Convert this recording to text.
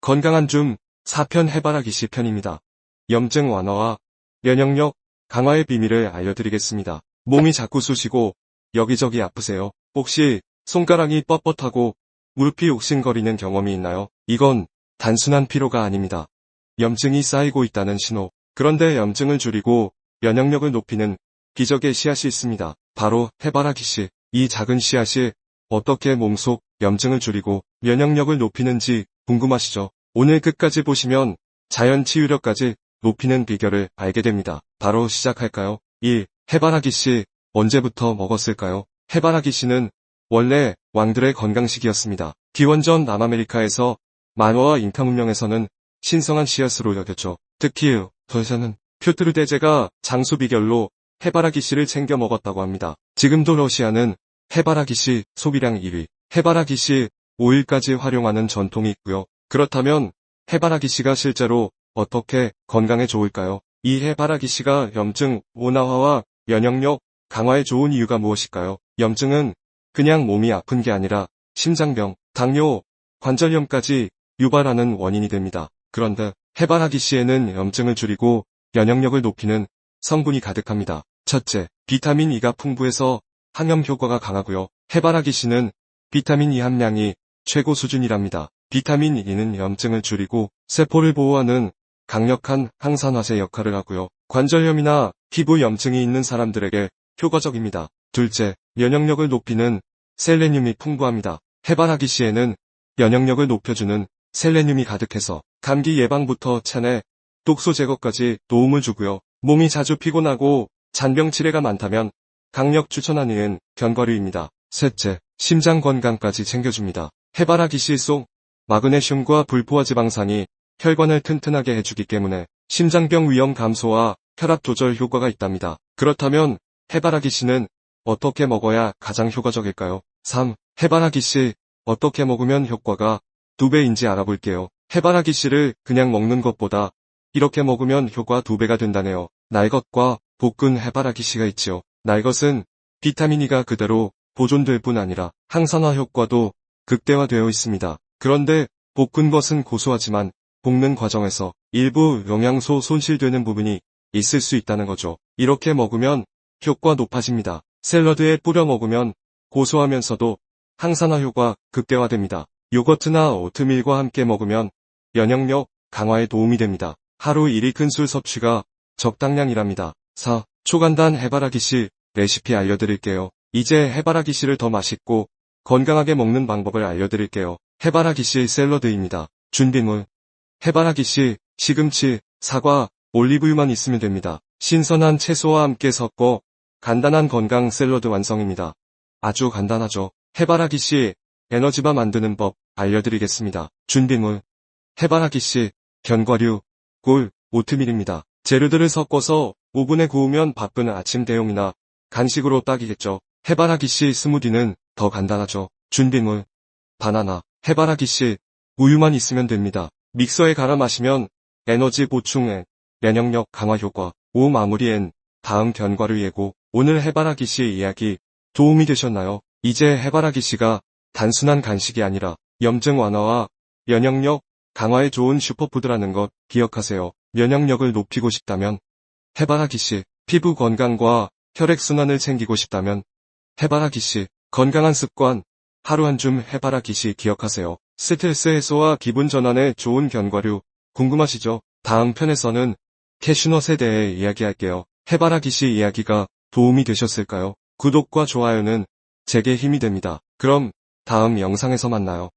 건강한 줌 4편 해바라기 씨 편입니다. 염증 완화와 면역력 강화의 비밀을 알려드리겠습니다. 몸이 자꾸 쑤시고 여기저기 아프세요? 혹시 손가락이 뻣뻣하고 무릎이 옥신거리는 경험이 있나요? 이건 단순한 피로가 아닙니다. 염증이 쌓이고 있다는 신호. 그런데 염증을 줄이고 면역력을 높이는 기적의 씨앗이 있습니다. 바로 해바라기 씨. 이 작은 씨앗이 어떻게 몸속 염증을 줄이고 면역력을 높이는지 궁금하시죠? 오늘 끝까지 보시면 자연 치유력까지 높이는 비결을 알게 됩니다. 바로 시작할까요? 1. 해바라기 씨 언제부터 먹었을까요? 해바라기 씨는 원래 왕들의 건강식이었습니다. 기원전 남아메리카에서 만화와 잉카 문명에서는 신성한 씨앗으로 여겼죠. 특히 더에서는 퓨트르 대제가 장수 비결로 해바라기 씨를 챙겨 먹었다고 합니다. 지금도 러시아는 해바라기 씨 소비량 1위, 해바라기 씨 오일까지 활용하는 전통이 있고요. 그렇다면 해바라기 씨가 실제로 어떻게 건강에 좋을까요? 이 해바라기 씨가 염증 온화화와 면역력 강화에 좋은 이유가 무엇일까요? 염증은 그냥 몸이 아픈 게 아니라 심장병, 당뇨, 관절염까지 유발하는 원인이 됩니다. 그런데 해바라기 씨에는 염증을 줄이고 면역력을 높이는 성분이 가득합니다. 첫째, 비타민 E가 풍부해서 항염 효과가 강하고요. 해바라기 씨는 비타민 E 함량이 최고 수준이랍니다. 비타민 E는 염증을 줄이고 세포를 보호하는 강력한 항산화제 역할을 하고요. 관절염이나 피부 염증이 있는 사람들에게 효과적입니다. 둘째, 면역력을 높이는 셀레늄이 풍부합니다. 해바라기 씨에는 면역력을 높여주는 셀레늄이 가득해서 감기 예방부터 체내 독소 제거까지 도움을 주고요. 몸이 자주 피곤하고 잔병 치레가 많다면 강력 추천하는 견과류입니다. 셋째, 심장 건강까지 챙겨줍니다. 해바라기 씨 속 마그네슘과 불포화 지방산이 혈관을 튼튼하게 해주기 때문에 심장병 위험 감소와 혈압 조절 효과가 있답니다. 그렇다면 해바라기 씨는 어떻게 먹어야 가장 효과적일까요? 3. 해바라기 씨 어떻게 먹으면 효과가 두 배인지 알아볼게요. 해바라기 씨를 그냥 먹는 것보다 이렇게 먹으면 효과 두 배가 된다네요. 날것과 볶은 해바라기 씨가 있지요. 날것은 비타민 E가 그대로 보존될 뿐 아니라 항산화 효과도 극대화되어 있습니다. 그런데 볶은 것은 고소하지만 볶는 과정에서 일부 영양소 손실되는 부분이 있을 수 있다는 거죠. 이렇게 먹으면 효과 높아집니다. 샐러드에 뿌려 먹으면 고소하면서도 항산화 효과 극대화됩니다. 요거트나 오트밀과 함께 먹으면 면역력 강화에 도움이 됩니다. 하루 1리 큰술 섭취가 적당량이랍니다. 4. 초간단 해바라기 씨 레시피 알려드릴게요. 이제 해바라기 씨를 더 맛있고 건강하게 먹는 방법을 알려드릴게요. 해바라기 씨 샐러드입니다. 준비물 해바라기 씨, 시금치, 사과, 올리브유만 있으면 됩니다. 신선한 채소와 함께 섞어 간단한 건강 샐러드 완성입니다. 아주 간단하죠. 해바라기 씨 에너지바 만드는 법 알려드리겠습니다. 준비물 해바라기 씨, 견과류, 꿀, 오트밀입니다. 재료들을 섞어서 오븐에 구우면 바쁜 아침 대용이나 간식으로 딱이겠죠. 해바라기 씨 스무디는 더 간단하죠. 준비물 바나나, 해바라기 씨, 우유만 있으면 됩니다. 믹서에 갈아 마시면 에너지 보충에 면역력 강화 효과, 오 마무리엔 다음 견과류 예고, 오늘 해바라기 씨 이야기 도움이 되셨나요? 이제 해바라기 씨가 단순한 간식이 아니라 염증 완화와 면역력 강화에 좋은 슈퍼푸드라는 것 기억하세요. 면역력을 높이고 싶다면 해바라기 씨, 피부 건강과 혈액순환을 챙기고 싶다면 해바라기 씨, 건강한 습관 하루 한 줌 해바라기 씨 기억하세요. 스트레스 해소와 기분 전환에 좋은 견과류 궁금하시죠? 다음 편에서는 캐슈넛에 대해 이야기할게요. 해바라기 씨 이야기가 도움이 되셨을까요? 구독과 좋아요는 제게 힘이 됩니다. 그럼 다음 영상에서 만나요.